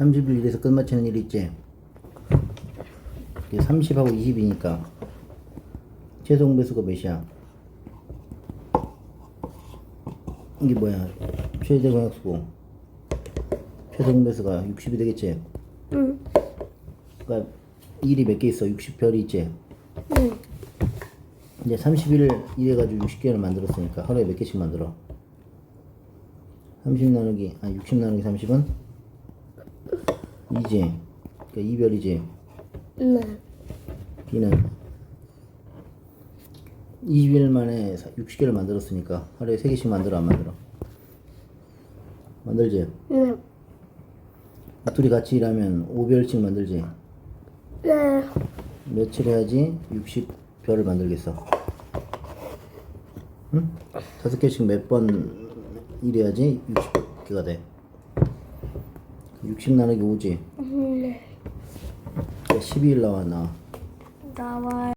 30일 일에서 끝마치는 일 있지? 이게 30하고 20이니까 최종 배수가 몇이야? 이게 뭐야? 최대 공약수고 최종 배수가 60이 되겠지? 응. 그러니까 일이 몇 개 있어? 60별이 있지? 응. 이제 30일 일해가지고 60개를 만들었으니까 하루에 몇 개씩 만들어? 30 나누기, 아, 60 나누기 30은? 2지. 그러니까 2별이지. 네. B는 20일 만에 60개를 만들었으니까 하루에 3개씩 만들어, 안 만들어? 만들지? 네. 둘이 같이 일하면 5별씩 만들지? 네. 며칠 해야지 60별을 만들겠어. 응? 다섯 개씩 몇 번 일해야지 60개가 돼. 60 나누기 5지. 네. 그러니까 12일 나와 나. 나와요.